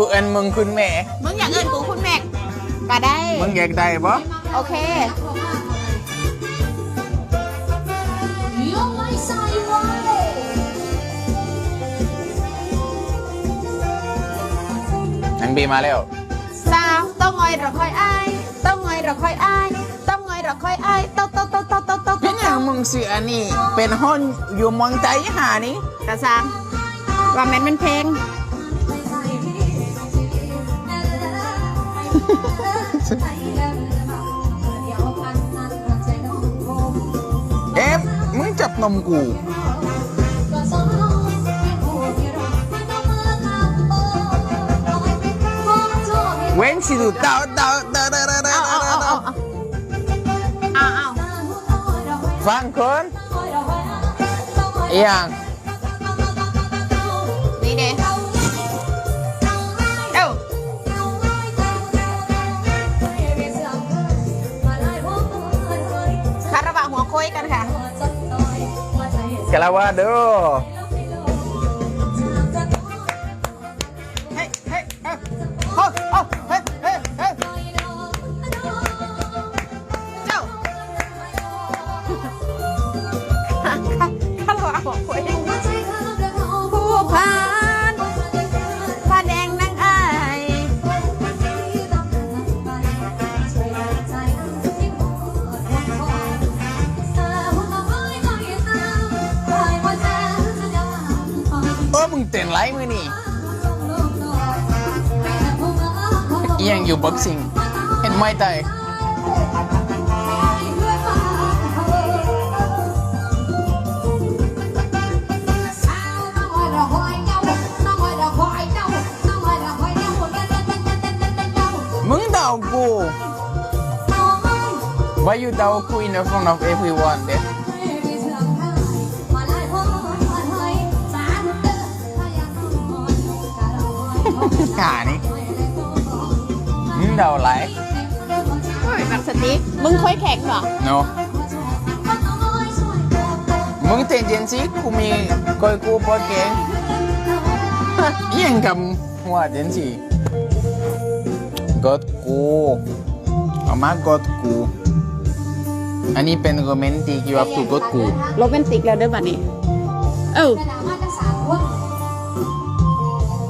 คือเอินมึงคุณแม่ มึงอยากเอินกูคุณแม็กก็ได้ มึงอยากได้ปะโอเคนังบีมาแล้ว สาวต้องงอยเราคอยอายต้องงอยเราคอยอายต้องงอยเราคอยอายโตโตโตโตโตโตเป็นอย่างมึงเสือนี่ เป็นห้อนอยู่เมืองใจหานี่กระซังว่าแมนเป็นเพลง บนมกูเว้นสิดูเต่าเต่าเต่าเต่าเต่าฟังคนอย่าง ¡Qué la! งเต้นไรมือนี่อหย่างอยู่บ็อกซิ่งเห็นไม่ตายมึงเดากู Why you เดากู in the front of everyone เด้หานี่มึงเดาไรเฮ้ยแบบสติ๊กมึงค่อยแข็งเหรอ no มึงเต้นเจนซีกูมีกอยกูปอเก่งเอียงกับหัวเจนซีกดกูเอามากดกู อันนี้เป็นโรแมนติกอยู่กับกูกดกูโรแมนติกแล้วเด้อบัดนี้ เอ้า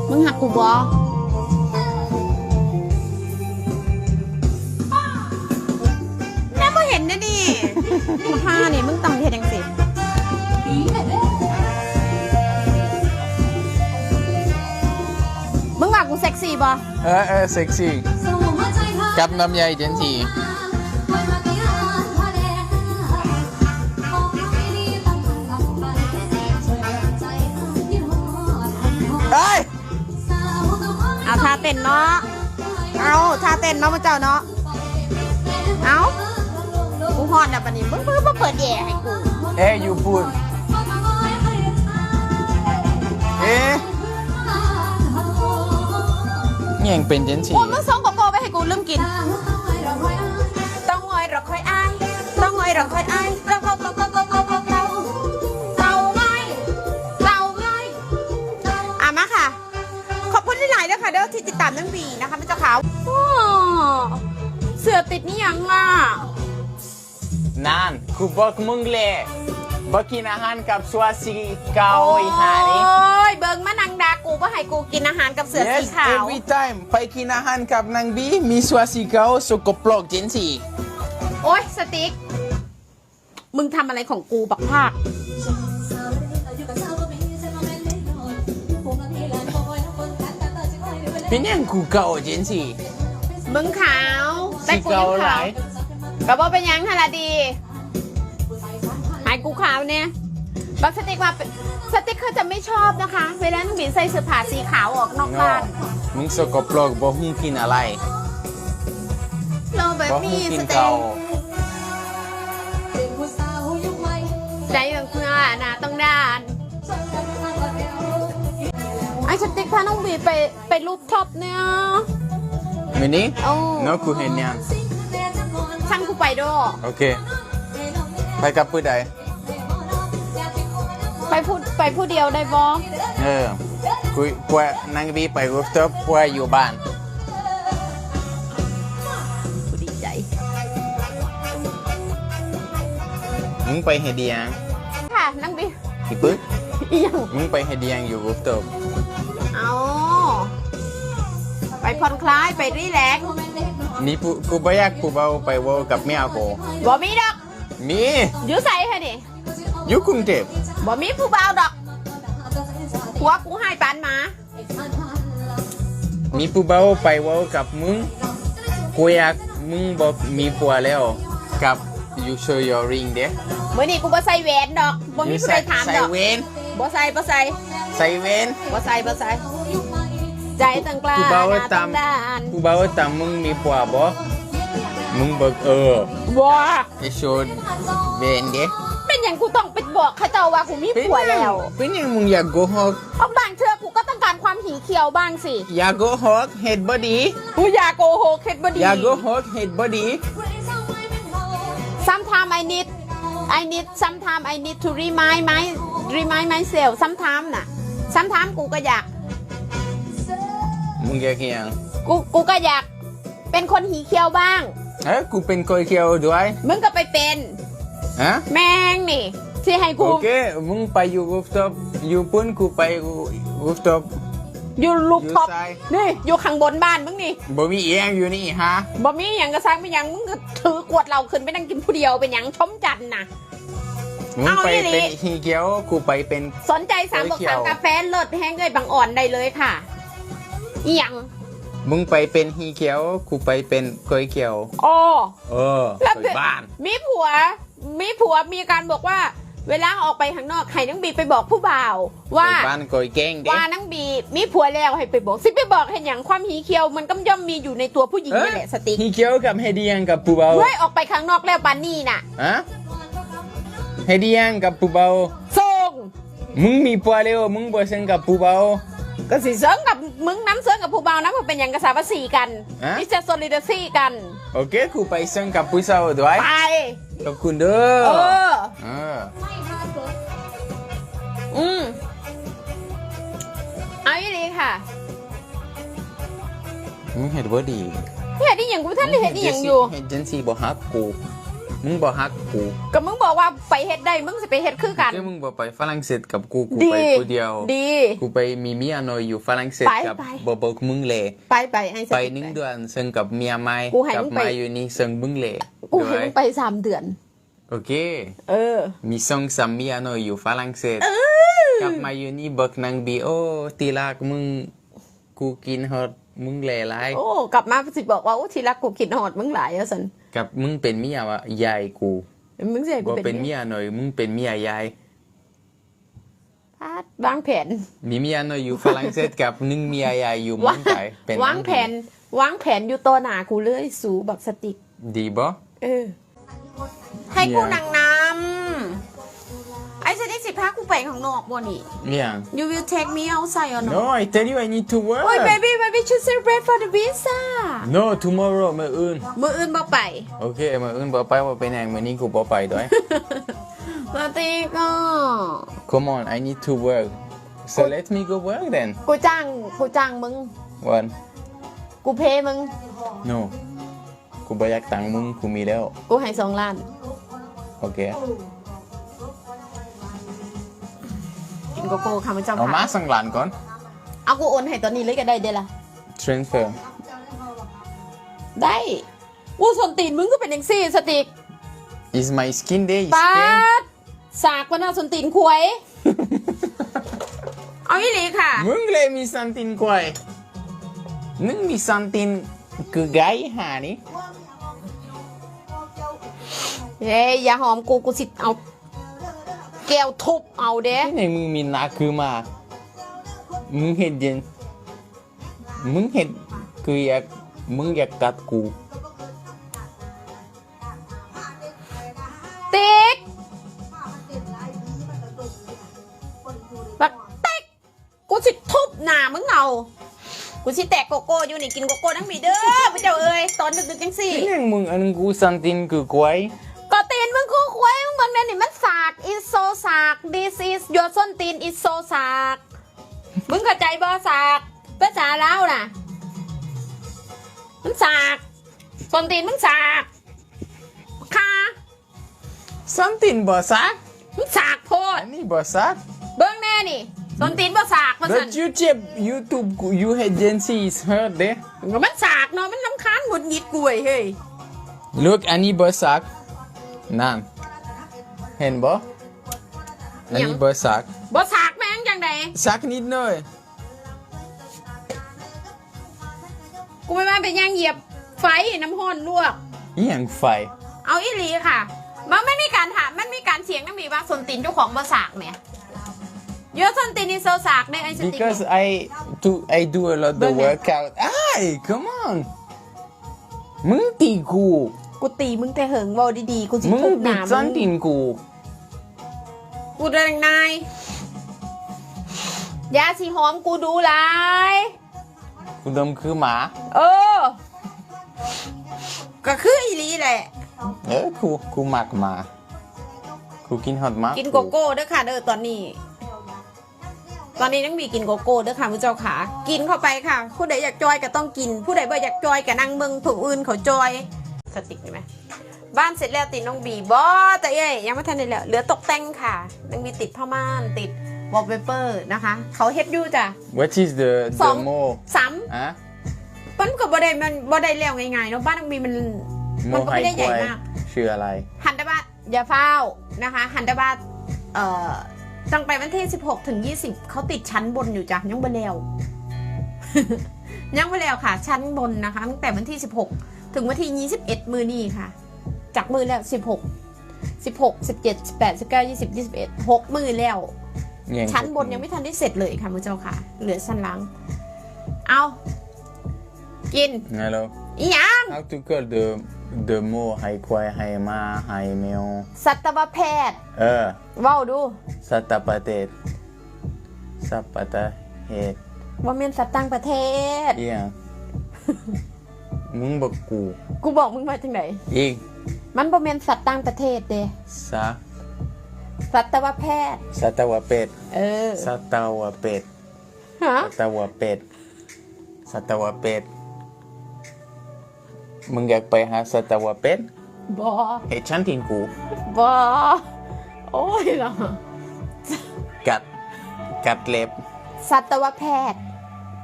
มึงหักกูบอ เออเออเซ็กซี่กับน้ำใยเจนซีเอ้ยเอาท่าเต้นเนาะ เอาท่าเต้นเนาะมาเจ้าเนาะ เอากูฮอนอะบัดนี้มึงมึงมาเปิดแย่ให้กู เอ้ยอยู่พูด ยงเป็นเจนฉีโอมึงส่งกโก้ไปให้กูลืมกิน ต้องงอยเราค่อยอายต้องงอยเราค่อยอายเราโกโก้โกโก้โกโก้เต้าเต้างอยเต้างอยอะมาค่ะ ขอบคุณที่หลายด้วยค่ะเด้อที่ติดตามน้องบีนะคะแม่เจ้าขาวเสือติดนี่ยังล่ะนั่นกูบอกมึงเลยบอกกินอาหารกับสวาสิเกาอีหานี่โอ้ยเบิ่งมานังดัก กูเพื่อให้กูกินอาหารกับเสือสี Yes ขาว every time ไปกินอาหารกับนางบีมีสวาสีเกาสกปรกเจนซีโอ้ยสติ๊ก มึงทำอะไรของกูบักภาค เป็นยังกูเกาเจนซีมึงขาวแต่สีกูเกายังหขาลาวยก็บอกเป็นยังฮะละดี หายกูขาวเนี่ย บักสติ๊กว่าเป็น สติ๊กเขาจะไม่ชอบนะคะ เวลาน้องบินใส่เสื้อผ้าสีขาวออกนอกงอบ้านมึงสกปรกบอกมึงกินอะไรเราแบบบอกมึนี้งกิสนติ๊เกากใจแบบเพื่อหนาต้องด้านไอ้สติ๊กพาน้องบีไปไปรูปท็อปเนี่ยมินี่โอ้เนาะกูเห็นยังช่างกูไปด้วยโอเค ไปกับผู้ใด ไปพูดไปผู้เดียวได้บอเออกูคุยปัวนางบีไปรูฟท็อปปัวอยู่บ้านกูดีใจมึงไปเฮดียังค่ะนั่งบีพี่ปึ๊กอีหยังมึงไปเฮดียังอยู่รูฟท็อปเอาไปผ่อนคลายไปรีแลกซ์มีผู้กูบ่อยากผู้เบาไปเว่ากับเมียกูบ่มีดอกมีอยู่ใส่ค่ะนี่อยู่กรุงเทพ บ่มีผู้บ่าวดอกหัวกูให้ปานหมา มีผู้เบาไปเว่ากับมึงกูอยากมึงบอกมีผัวแล้วกับ you show your ring เด้มื้อนี้กูบ่ใส่แหวนดอกบ่มีผู้ใดถามใส่ดอกเวนบ่ใส่บ่ใส่ใส่เวนบ่ใส่บ่ใส่ใจตั้งกล้าผู้เบาหน้าตาต้อมงด้านผู้เบาตามมึงมีผัวบ่มึงบอกเออบ่จะโชว์เวนเด้ เป็นหยังกูต้องไปบอกเขาเจ้าว่ากูมีผัวแล้ว เป็นยังมึงอยากโกหกเอาบางเทื่อกูก็ต้องการความหีเขียวบ้างสิ อยากโกหกเหตุบ่ดี กูอยากโกหกเฮ็ดบ่ดี อยากโกหกเหตุบ่ดี sometimes I need I need sometimes I need to remind my remind myself sometimes น่ะ sometimes กูก็อยาก มึงอยากเฮียงกูกูก็อยากเป็นคนหีเขียวบ้าง เอ้ยกูเป็นกอยเขียวด้วย มึงก็ไปเป็น ฮะแม่งนี่ที่ให้โอกูเคมึงไปอยู่รูฟท็อปอยู่ปุ่นกูไปรูฟท็อปอยู่ลูกท็อปอยู่ซ้ายนี่อยู่ข้างบนบ้านมึงนี่บ่มีเอียงอยู่นี่ฮะบ่มีหยังกระซังไม่ยังมึงก็ถือกวดเราขึ้นไปนั่งกินผู้เดียวเป็นหยังชมจันทร์น่ะมึงเอาไปอีหลีเป็นฮีเขียวกูไปเป็นสนใจสามบวกเขียสามวกาแฟเลิศแห้งเลยบางอ่อนได้เลยค่ะอีหยังมึงไปเป็นฮีเขียวกูไปเป็นกอยเขียวอ๋อเออแล้วไปบ้าน มีผัว มีผัวมีการบอกว่า เวลาออกไปข้างนอกให้นังบีไปบอกผู้บ่าว ว่าไปบ้านกอยแกงเด้ว่านังบีมีผัวแล้วให้ไปบอกสิไปบอกเห็นอย่างความหีเขียวมันก็ย่อมมีอยู่ในตัวผู้หญิงนี่แหละสติ๊กฮีเขียวกับเฮดียังกับปูเบาเฮ้ยออกไปข้างนอกแล้วปานนี่น่ะฮะเฮดียังกับปูเบาส่งมึงมีผัวแล้วมึงบ่เซ็งกับปูเบาก็สิเสริงกับ มึงน้ำเสริงกับผู้บ่าวนะมันเป็นอย่างกระสาภาษีกันฮะนี่จะโซลิดาซีกัน โอเคกูไปเซ็งกับผู้สาวด้วยไป ขอบคุณเด้อเออเอออืมเอาอีหลีค่ะมึงเห็นบ่ดีเฮ็ดอีหยังกูท่านได้เฮ็ดอีหยังอยู่ เห็นจังซี่บ่ฮักกู มึงบ่ฮักกูก็มึงบอกว่าไปเฮ็ดได้มึงสิไปเฮ็ดคือกันแค่มึงบ่ไปฝรั่งเศสกับกูกูดีไปกูเดียวดี กูไปมีเมียน้อยอยู่ฝรั่งเศสไปกับไปบ่บอกมึงเลยไปไปไอ้สไปติ๊กหนึ่งเดือนซึ่งกับเมียใหม่กูให้กลัมึงไปมาอยู่นี่ซึ่งมึงเลยกูเห็นด้วยมึงไปสามเดือนโอเค เออ มีสองสามเมียน้อยอยู่ฝรั่งเศสกลับมาอยู่นี่บอกนางบีโอตีลากมึงกูกินฮอดมึงแหล่หลายโอ้ กลับมาสิบอกว่าโอ้ทีรักกูคิดหอดมึงหลายอะสัน กับมึงเป็นเมียวะยายกูมึงสิให้กูบ่เป็นเป็นเมีเมียยหน่อย มึงเป็นเมียยายพาดวางแผน มีเมียหน่อยอยู่ฝรั่งเศสกับหนึ่งเมียยายอยู่เมืวาองไทยเป็นวางแผน วางแผนอยู่ตัวหนากูเลยสูบักสติก ดีบ่เออ ให้กูเนี่ยนั่งนำ ไอ้สติกสิพากูไปข้างนอกบ่นี่เมีย You will take me outside or not No I tell you I need to work โอ้ย baby baby should celebrate for the visa No tomorrow มื้ออื่น มืออื่นบ่ไป โอเคมื้ออื่นบ่ไปบ่ไปแหน่งมื้อนี้กูบ่ไปด้วยสติกก็ Come on I need to work so let me go work then กูจ้างกูจ้างมึง one กูเพมึง no กูบ่อยากตังค์มึงกูมีแล้ว กูให้สองล้าน โอเค กินโกโก้ค่ะมันเจ้าเอามาค่ะสังหลานก่อน เอากูโอนให้ตอนนี้เลยก็ได้เด้ล่ะ transfer ได้อู้สนตีนมึงก็เป็นยังซี่สติก is my skin day is ปา pain ดสากมันเอาสนตีนควย เอาอีหลีค่ะ มึงเลยมีซันตินกวยนึงมีซันตินคือไกหานี่เฮ้ยอย่าหอมกูกูสิเอา แก้วทุบเอาเด้ที่ไหนมึงมีนาคือมา มึงเห็นเย็น มึงเห็นคืออยากมึงอยากกัดกู ติ๊กบักติ๊กกูสิทุบหน้ามึงเอา กูสิแตกโกโก้อยู่นี่กินโกโก้ทั้งมีเด้อพระเจ้าเอ้ยตอนดึกๆจังสี่ที่ไหนมึงอันนนกูซันตินคือกวย this is your ส้นตีน is so สากมึงเข้าใจบ่สากภาษาลาวน่ะมันสากสนตีนมึงสากค่ะ something บ่ซักมึงสากโพดอันนี้บ่ซักเบิ้งแน่นี่สนตีนบ่สากมาสั่น But you check YouTube you had Jency is heard เด้มันสากเนาะมันลำคาญหงุดหงิดกูเว้ยเฮ้ย Look อันนี้บ่ซักนั่นเห็นบ่ อันนี้บ่ซักบ่สากแม่งจังใดซักนิดหน่อยกูไม่มาเป็นยังเหยียบไฟน้ำห้อนลวกอีหยังไฟ เอาอีหลีค่ะมันไม่มีการถามมันมีการเสียงน้ำมีว่าสนตีนเจ้าของบ่สากเนี่ยเยอะสนตีนนี่โซสากเนี่ยไอ้สนตีน because I do I do a lot the Bernard. workout อ้าย come on มึงตีกู กูตีมึงแต่เหิงเบาดีๆ กูสิมึงทุบหบินาดมึซันงตินกู กูเดินนายยาสีหอมกูดูหลายกูดมคือหมา เออ ก็คืออีหลีแหละ เออกูกูมักหมากูกินฮอตมากกินโกโก้เด้อค่ะเด้อตอนนี้ ตอนนี้นังมีกินโกโก้เด้อค่ะผู้เจ้าขากินเข้าไปค่ะ ผู้ใดอยากจอยก็ต้องกิน ผู้ใดบ่อยากจอยก็นั่งเบิ่งผู้อื่นเขาจอย สติกได้ไหม บ้านเสร็จแล้วติดน้องบีบอแต่เอ้ยยังไม่ทันได้แล้วเหลือตกแต่งค่ะนังมีติดผ้าม่านติดวอลเปเปอร์นะคะ เขาเฮ็ดอยู่จ้ะ What is the ส the อง more ซ้อะำมันก็บ่ได้มันบ่ได้แล้วง่ายๆเนาะบ้านนังมีมันโมมันก็ไฮไม่ได้คใหญ่วยมาก ชื่ออะไร ฮันดาบาทอย่าเฝ้านะคะฮันดาบาทเอ่อตั้งไปวันที่ 16 ถึง 20 เขาติดชั้นบนอยู่จ้ะยังไม่แล้ว ยังไม่แล้วค่ะ ชั้นบนนะคะ ตั้งแต่วันที่ 16 ถึงวันที่ 21 มือนี่ค่ะ จากมือแล้ว16 16 17 18 19 20 21 6มือแล้วยังชั้นบนยังไม่ทันได้เสร็จเลยค่ะมือเจ้าค่ะ เหลือชั้นล่างเอา กินฮัลโหลอีหยัง How to call the the more ไฮควายไฮมาไฮแมวสัตวแพทย์ เออเว้าดู สัตปะเตศสัปตะเหตุว่าเมียนสัตว์ต่างประเทศเอียงมึงบอกกู กูบอกมึงมาจังไหนอีก มันบ่แม่นสัตว์ต่างประเทศเด้สะสัตวแพทย์ สัตวเป็ดเออ สัตวเป็ดฮะ สัตวเป็ดสัตวเป็ดมึงอยากไปหาสัตวเป็ดบอเฮ้ยฉันทินกูบอ โอ้ยเหรอกัดกัดเล็บ สัตวแพทย์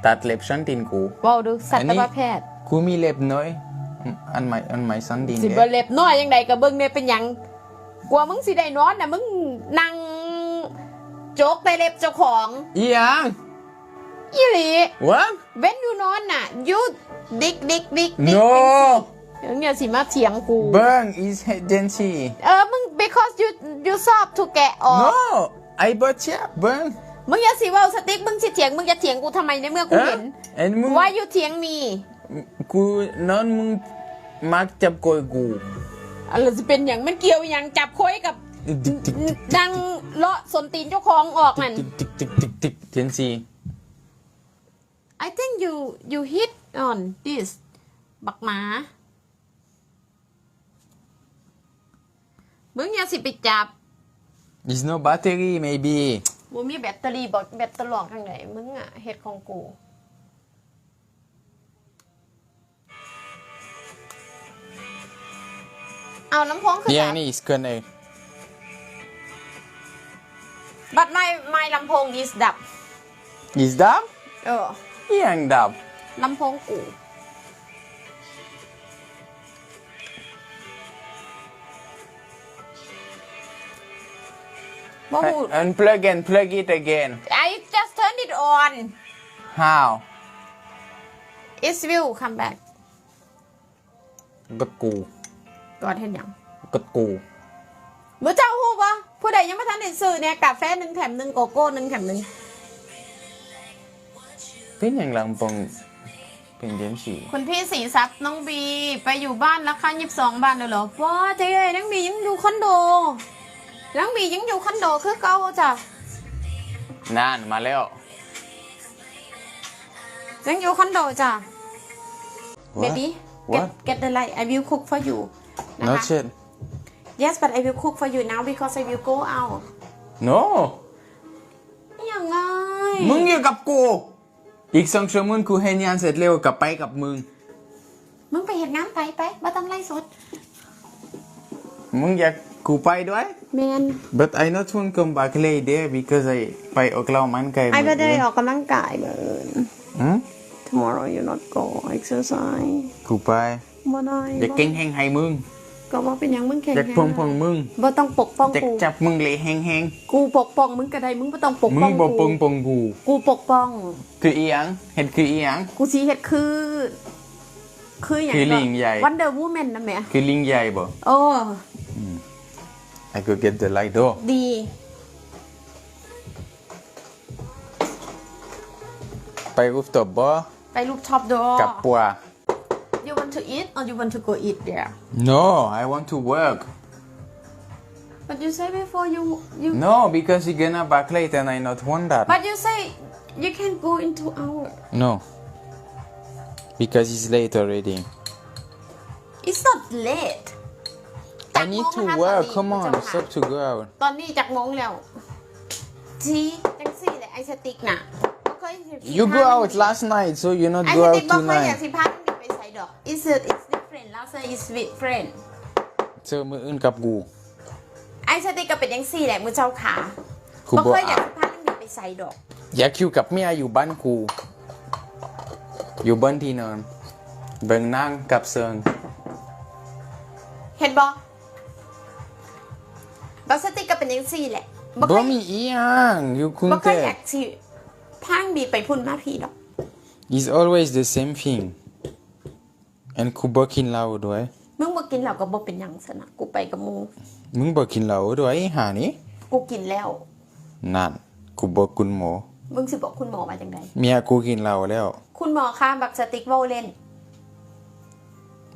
ตัดเล็บฉันทินกูเว้าดูสัอันตนี้วแพทย์กูมีเล็บน้อย อันใหม่อันใหม่สันดินสิเด้บ่เล็บน้อยยังไดก็เบิ่งเนี่ยเป็นหยังกลัวมึงสิได้นอนน่ะมึงนั่งโจกใต้เล็บเจ้าของอีหยังอีหลี What เว้นอยู่นอนน่ะยูดิกดิกดิกดิก No เดี๋ยวเนี่ยสิมาเถียงกู Burn is agency เออมึง because you you ชอบถูกแกะออก No I bought ya Burn มึงอย่าสิเว่าสติ๊กมึงสิเถียงมึงจะเถียงกูทำไมในเมื่อกูเห็นเอ็นมึงว่าอยู่เถียงมีกูนอนมึง มักจับกอยกูอะไรจะเป็นอย่างมันเกี่ยวอย่างจับโค้ยกับ ติ๊กติ๊กติ๊กดังเลาะสนตีนเจ้าของออกมันติ๊กติ๊กติ๊กติ๊กติ๊กเทียนซี I think you you hit on this บักหมามึงอย่าสิไปจับ Is no battery maybe มึงมีแบตเตอรี่บอกแบตเตอรี่หลอกทางไหนมึงอะเฮ็ดของกู เอาน้ำพองขึ้น Yeah มานี่ is เกินเองบัดไม่ไม่ลำโพง is ดับ is ดับเอออีหยังดับลำโพงกูบ่หู unplug and plug it again I just turn it on how it will come back กด กูก่อนเห็นยังกดกูมือเจ้าหูปะผู้ใดยังไม่ทันได้ซื้อเนี่ยกาแฟหนึ่งแถมหนึ่งโกโก้หนึ่งแถมหนึ่งเป็นอย่างลำปองเป็นเจนสีคุณพี่สีซับน้องบีไปอยู่บ้านราคายี่สิบสองบาทเลยเหรอว้าเจ๊น้องบียังอยู่คอนโดน้องบียังอยู่คอนโดคือเก่าจ้ะนานมาแล้วยังอยู่คอนโดจ้ะ What? baby What? get get the light I will cook for you นะ not คะ shit yes but I will cook for you now because I will go out no อย่างไง มึงอยู่กับกู อีกสองชั่วโมงกูเห็นงานเสร็จเร็วกลับไปกับมึง มึงไปเห็นงานไปไปบ่ต้องไล่สดมึงอยากกูไปด้วย แมน but I not want come back late there because I ไปออกเรามันไกลไอ้หมบ่ดได้เลยออกกำลังกายเบินหืม tomorrow you not go exercise กูไป บ่ได้อยากเก่งแหงให้มึงก็บ่เป็นหยังมึงแข็งอยากพงพงมึงบ่ต้องปกป้องอยากกูจับมึงเลยแหงแหงกูปกป้องมึงก็ได้มึงบ่ต้องปกมึป้งองบ่ปกูงปงกู กูปกป้อง คืออีหยังเห็นคืออีหยัง กูสิเฮ็ดคือ คือหยังคือลิงใหญ่ วันเดอร์วูแมนนะแหม่คือลิงใหญ่บ่ โอ้ I could get the light door ดี ไปรูฟท็อปบ่ไปรูปท็อปดอกับปัว you want to eat or you want to go eat there No I want to work but you say before you you No because you're gonna back late and I not want that but you say you can go into hour No because it's late already it's not late I need to work come on stop to go out ตอนนี้จากโมงแล้วทีจังสี่แหละไอสติ๊กน่ะบ่เคยสิ You go out last night so you not ไอ go ส out ติ๊กบอกเคยอยาก tonight ดอก is it it's different แล้ว say it's different เจอมืออื่นกับกู ไอสติ๊กก็เป็นยังสี่แหละมือเจ้าขากูบ่บ่เคยอยากอา สิพามึงไปใส่ดอก อยากอยู่กับเมียอยู่บ้านกู อยู่บนที่นอน เบิ่งนางกับเซิงเห็นบ่บัสติกก็เป็นยังสี่แหละบ่เคบ่ยมีอีหยังอยู่กรุงบ่เคเทยอพ ยากสิพางบีไปพุ่นมาพี่ดอก It's always the same thing and กูบ่กินเหล้าด้วย มึงบ่กินเหล้าก็บ่เป็นหยังซะนะกูไปกับหมึงมึงบ่กินเหล้าด้วยหานี่กูกินแล้ว นั่น กูบอกคุณหมอมึงสิบอกคุณหมอมาจังไดเมียกูกินเหล้าแล้วคุณหมอคะบักสติ๊กเว้าเล่น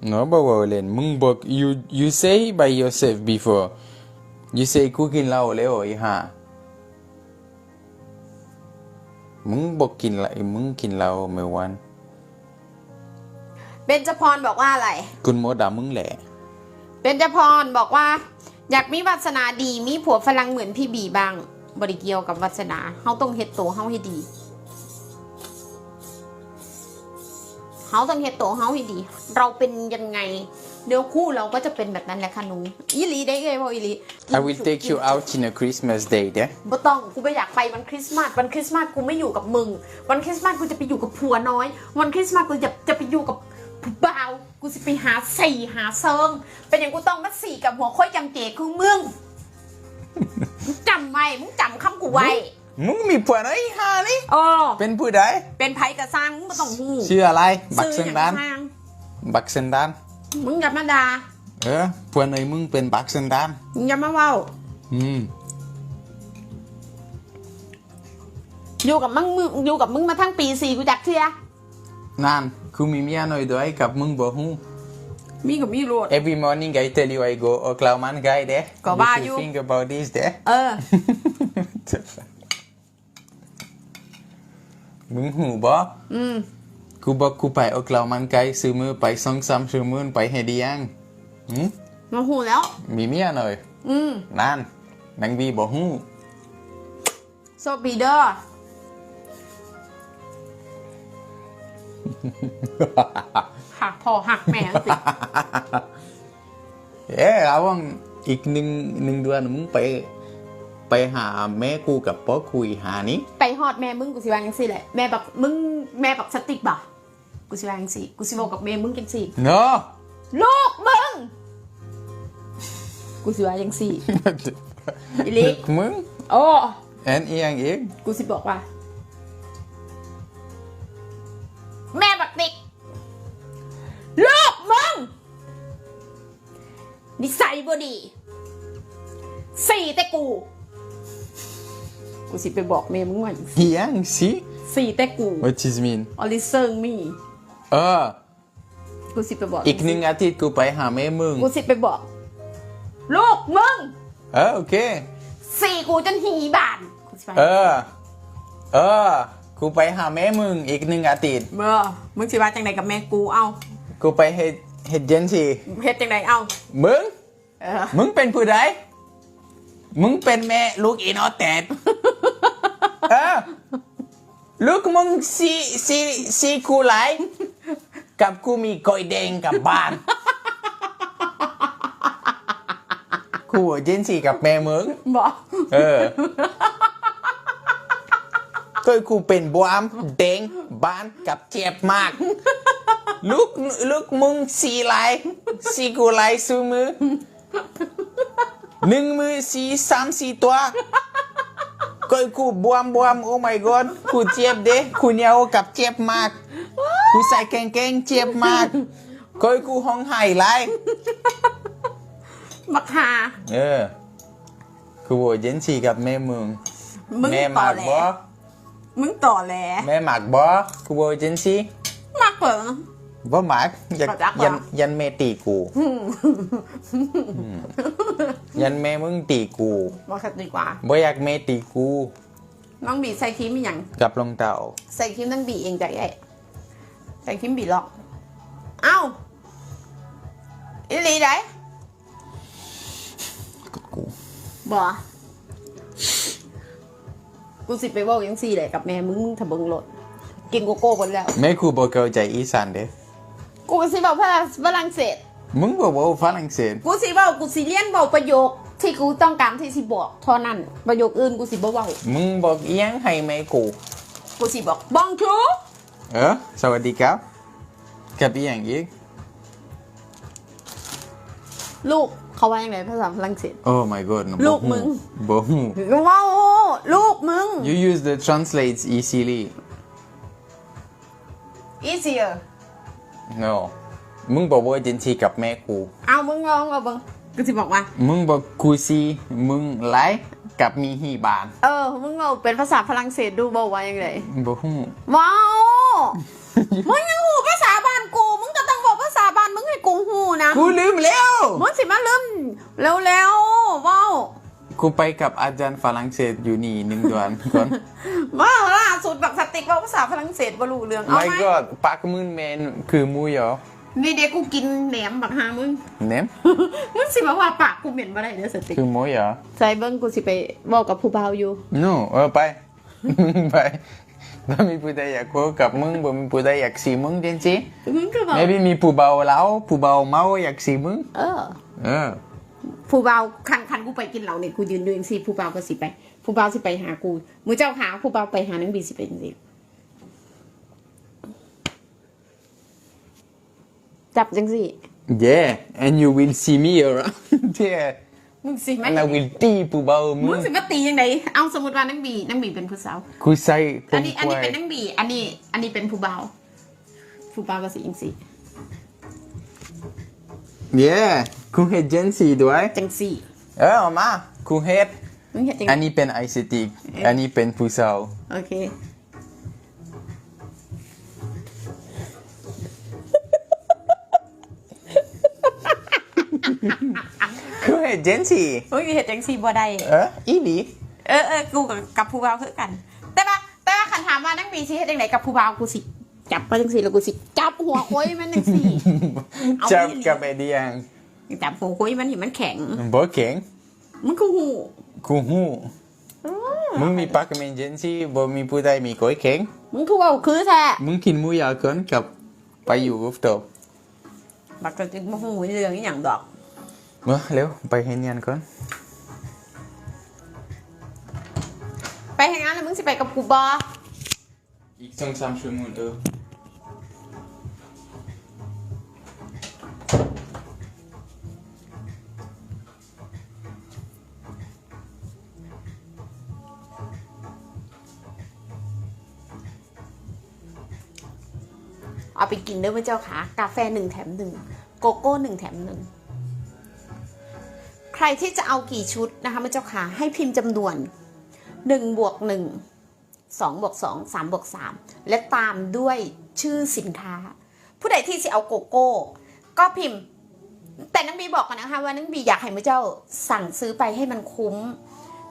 เนาะบอกว่าเล่นมึงบอก you you say by yourself before you say กูกินเหล้าแล้วอีห่ามึงบอกกินเหล้ามึงกินเหล้าเมื่อวัน เบญจพรบอกว่าอะไร คุณหมอด่ามึงแหละเบญจพรบอกว่า อยากมีวาสนาดีมีผัวฝรั่งเหมือนพี่บีบ้างบริเกี่ยวกับวาสนาเฮาต้องเฮ็ดตัวเฮาให้ดีเฮาต้องเฮ็ดตัวเฮาให้ดี เราเป็นยังไงเดี๋ยวคู่เราก็จะเป็นแบบนั้นแหละค่ะหนูอีหลีได้เลยพออีหลี I will take you out in a Christmas day เด้บ่ต้องกูไม่อยากไปวันคริสต์มาสวันคริสต์มาสกูไม่อยู่กับมึง วันคริสต์มาสกูจะไปอยู่กับผัวน้อย วันคริสต์มาสกูจะจะไปอยู่กับผู้ บ่าวกูจะไปหาสี่หาเซิงเป็นอย่างกูต้องมาสี่กับหัวค่อยจำเจคือมึงมึงจำไว้มึงจำคำกูไว้มึงมีผัวน้อยอีห่านี่อ๋อเป็นผู้ใดเป็นไผกระซังมึงไม่ต้องหูชื่ออะไร บักซื้เซอนอย่างดานทางบักเซนดานมึงอย่ามาด่าเออผัวน้อยมึงเป็นบักเซนดานมึงอย่ามาเว้าอืมอยู่กับมึงมึงอยู่กับมึงมาทั้งปีสี่กูจักเทีย นั่นกูมีเมียน้อยด้วยกับมึงบ่ฮู้มีกับมีโลด Every morning I tell you I go Oklaman guy there. ก็ว่า What อยู่ you think about this there? เออมึงหูบ่อืมกูบอกกูไปโอคลามันไกลซื้อมือไปสองสามชั่วโมงไปเฮดยังหืมมาหูแล้ว มีเมียหน่อย อืมนั่นนังบีบ่ฮู้โซบีเดอร์ หักพ่อหักแม่สิเอ๊ะระวังอีกหนึ่งหนึ่งเดือนมึงไป ไปหาแม่กูกับพ่อคุยหานี้ไปฮอดแม่มึงกูสิวาจังสิแหละแม่แบบมึงแม่แบบสติกบ่ะกูสิวาจังสิกูสิบอกกับแม่มึงจังสิเนาะลูกมึงกูสิวาจังสิอีลิมึงโอ้แอนอีหยังอีกกูสิบอกว่า นิสัยบ่ดี สี่แต่กู กูสิไปบอกแม่มึงว่าจังซี้อีหยังสิ สี่แต่กู What does it mean ออลิเซิงมีเออ กูสิไปบอก อีกหนึ่งอาทิตย์กูไปหาแม่มึง กูสิไปบอก ลูกมึง เออ โอเค สี่กูจนหีบานกูสิไปเออ เออ กูไปหาแม่มึงอีกหนึ่งอาทิตย์เมื่อมึงสิว่าจังไดกับแม่กูเอา กูไปเฮ็ด เฮ็ดเจนสิเฮ็ดจังไดเอามึง เออมึงเป็นผู้ใดมึงเป็นแม่ลูกอีนอแตดเออลูกมึงสีสีสีกูไหลกับกูมีกอยแดงกับบ้านกูเจนซี่กับแม่มึง บอก เออก็กูเป็นบวมแดงบ้านกับเจ็บมาก ลูกลูกมึงสีไหลสีกูไหลสูมือหนึ่งมือสีสามสี่ตัวก็กูบวมบวมโอ้ my god กูเจ็บเด้กูเหนียวกับเจ็บมากกูใส่กางเกงเจ็บมากก็กูห้องไห้ไรบักฮาเออกูบอกเจนซี่กับแม่มึงมึงแม่หต่อมากแหลบ่มึงต่อแหลแม่หมากบ่กูบอกเจนซี่มากเปิง บ่หมากอยากขอจักบ่ยันยันแม่ตีกูอืมยันแม่มึงตีกูบอกสักดีกว่า บ่อยากแม่ตีกูน้องบีใส่ครีมมีอย่างกับรองเท้าใส่ครีมตั้งบีเองใจไอ้ใส่ครีมบีหรอก เอ้าอีหลีได้กับกูบ่กูสิไปเว่ายังสี่เลยกับแม่มึงมึงทะเบิงรถกินโกโก้หมดแล้ว แม่กูบ่เข้าใจอีสานเด้ กูสิบอกภาษาฝรั่งเศส มึงบ่เว้าฝรั่งเศสกูสิบอกกูสิเลียนบอกประโยค ที่กูต้องการที่สิบอกเท่านั้นประโยคอื่นกูสิบ่เว้ามึงบอกอีหยังให้แม่กูกูสิบอกบองชูเออสวัสดีครับกับอีหยังอีกลูกเขาว่ายังไงภาษาฝรั่งเศส โอ้ my god บ่ลูกมึง บ่ฮู้ ว้าวลูกมึง You use the translates easily easier no มึงบอกว่าเจนซี่กับแม่กู เอามึงลองเอาเบิ่งกูสิบอกว่า มึงบอกกูซีมึงไลฟ์กับมีฮีบาน เออ มึงเอาเป็นภาษาฝรั่งเศสดูบอกว่ายังไงบ่ฮู้ว้าวมึงยังหูภาษาบ้านกูมึงก็ต้องบอกภาษาบ้านมึงให้กูหูนะกูลืมแล้วมึงสิมาลืมเร็วๆว้าว กูไปกับอาจารย์ฝรั่งเศสอยู่นี่หนึ่งเดือนก่อนว้าวล่าสุดแบบสติกบอกภาษาฝรั่งเศสบ่รู้เรื่องเอา my ไหม god ปากมึงแมนคือหมูยอนี่เด็กกูกินแหนมบักฮามึง เนมมึงสิมาว่าปากกูเหม็นบ่ได้เด้อสติกคือหมูยอใส่เบิ้งกูสิไปบอกกับผู้บ่าวอยู่ no เออไปมึงไปถ้ามีผู้ใดอยากคุยกับมึงบ่มีผู้ใดอยากสีมึงเจนซี่มึงก็บอก maybe มีผู้เบาแล้วผู้เบาเมาอยากสีมึง เออ เออ ผู้บ่าวคันคันกูไปกินเหล้าเนี่ยกูยืนอยู่จังซี่ผู้บ่าวก็สิไป ผู้บ่าวสิไปหากูมือเจ้าขาผู้บ่าวไปหานังบีสิเป็นจังซี่จับจังซี่ yeah and you will see me around yeah มึงสิแม่ and I will ตีผู้เบามึมึงงสิมาตียังไงเอาสมมติว่านังบีนังบีเป็นผู้สาว กูใส่เต็อันมนี้อันกนี้วายเป็นนังบี อันนี้ อันนี้เป็นผู้บ่าวผู้บ่าวก็สิจัง ซี่ yeah กูเฮ็ดเจนซี่ด้วยจังซี่ เออเอามากูเฮ็ดมึงเฮ็ดจังอันนี้เป็นไอซิติกอันนี้เป็นผู้สาวโอเคกูเฮ็ดเจนซี่มึงเฮ็ดจังซี่บ่ได้เอออีหลีเออเออกูกับกับผู้บ่าวคือกัน แต่ว่าแต่ว่าคันถามว่านังบีสิเฮ็ดจังไดกับผู้บ่าวกูสิ จับไปจังซี่แล้วกูสิจับหัวโค้ยมันจังซี่เอาจับอีหลีกับไอเดียงจับหัวโค้ยมันเห็นมันแข็ง บ่เก่งมันคือหูกูฮู้มึงมีปากเมนเจนซี่บ่มีผู้ใดมีก้อยเก่งมึงคือเว่าคือแท้มึงกินหมูยอก่อนกับไปอยู่รูฟท็อปบักจะจึงมาหูเรื่องอีหยังดอกมาเร็วไปเฮ็ดงานก่อนไปทางนั้นแล้วมึงสิไปกับกูบ่อีก2-3ชั่วโมงเด้อ เอาไปกินด้อพระเจ้าค่ะ กาแฟหนึ่งแถมหนึ่งโกโก้หนึ่งแถมหนึ่งใครที่จะเอากี่ชุดนะคะพระเจ้าค่ะ ให้พิมพ์จำนวนหนึ่งบวกหนึ่งสองบวกสองสามบวกสามและตามด้วยชื่อสินค้า ผู้ใดที่จะเอาโกโก้ ก็พิมพ์ แต่นังบีบอกก่อนนะคะว่านังบีอยากให้พระเจ้าสั่งซื้อไปให้มันคุ้ม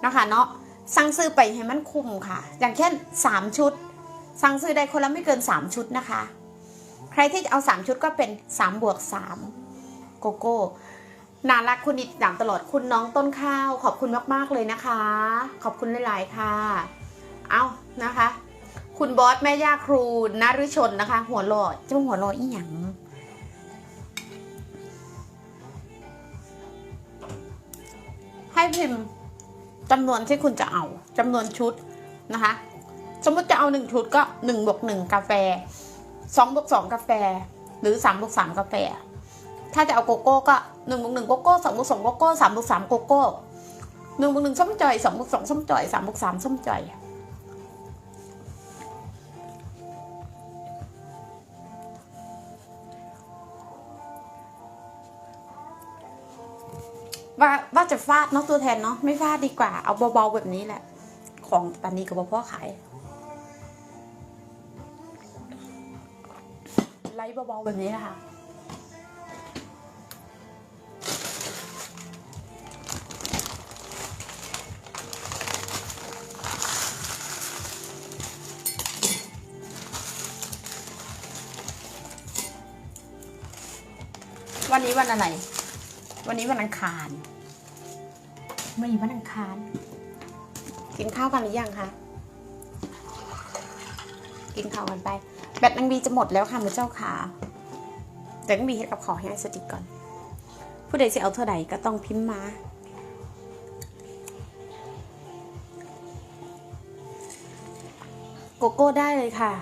นะคะเนาะสั่งซื้อไปให้มันคุ้มค่ะ อย่างเช่นสามชุด สั่งซื้อได้คนละไม่เกินสามชุดนะคะ รที่จะเอา 3 ชุดก็เป็น 3 บวก 3 โกโก้น่ารักคุณติดตามตลอดคุณน้องต้นข้าว ขอบคุณมาก ๆ เลยนะคะ ขอบคุณหลาย ๆ ค่ะ เอานะคะ คุณบอสแม่ย่าครูนฤชนนะคะ หัวหลอเจ้าหัวหล่ออีหยังให้พิมพ์จำนวนที่คุณจะเอาจำนวนชุดนะคะ สมมติจะเอาหนึ่งชุดก็หนึ่งบวกหนึ่งกาแฟ สองบวกสองกาแฟ หรือสามบวกสามกาแฟ ถ้าจะเอาโกโก้ก็หนึ่งบวกหนึ่งโกโก้สองบวกสองโกโก้สามบวกสามโกโก้หนึ่งบวกหนึ่งส้มจ่อยสองบวกสองส้มจ่อยสามบวกสามส้มจ่อยว่าว่าจะฟาดเนาะตัวแทนเนาะไม่ฟาดดีกว่าเอาเบาๆแบบนี้แหละ ของตอนนี้กับพ่อขาย ไล่เบาๆแบบนี้นะคะวันนี้วันอะไร วันนี้วันอังคารวันนี้วันอังคาร กินข้าวกันหรือยังคะ กินข้าวกันไป แบตนางบีจะหมดแล้วค่ะมือเจ้าขาแต่นางบีเฮ็ดกับขอให้ไอ้สติกก่อน ผู้ใดจะเอาเท่าไหร่ก็ต้องพิมพ์มาโกโก้ได้เลยค่ะ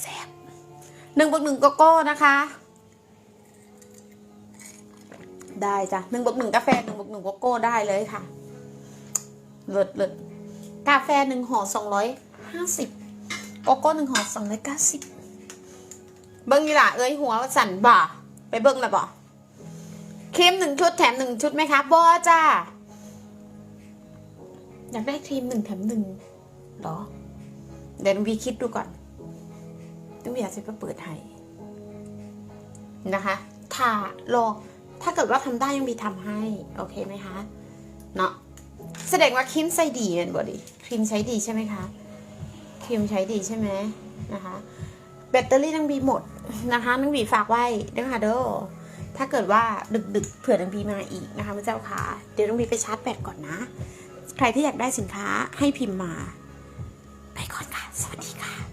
แซ่บหนึ่งบวกหนึ่งโกโก้นะคะ ได้จ้ะหนึ่งบวกหนึ่งกาแฟหนึ่งบวกหนึ่งโกโก้ได้เลยค่ะเลิศเลิศ กาแฟหนึ่งห่อสองร้อยห้าสิบโกโก้หนึ่งห่อสองร้อยเก้าสิบเบิ้งนี่ล่ะเอ้ยหัวสั่นบ่าไปเบิ้งและบ่ครีมหนึ่งชุดแถมหนึ่งชุดไหมคะบอจ้าอยากได้ครีมหนึ่งแถมหนึ่งเหรอ เดี๋ยวน้องวีคิดดูก่อนน้องวีอยากจะไปเปิดให้นะคะถ้ารอถ้าเกิดว่าทำได้ยังวีทำให้ โอเคไหมคะ เนาะ แสดงว่าครีมใช้ดีเป็นบอดีครีมใช้ดีใช่ไหมคะครีมใช้ดีใช่ไหมนะคะ แบตเตอรี่นังบีหมดนะคะนังบีฝากไว้นะคะเด้อถ้าเกิดว่าดึกๆเผื่อนังบีมาอีกนะคะพระเจ้าค่ะ เดี๋ยวนังบีไปชาร์จแบตก่อนนะ ใครที่อยากได้สินค้าให้พิมพ์มา ไปก่อนค่ะ สวัสดีค่ะ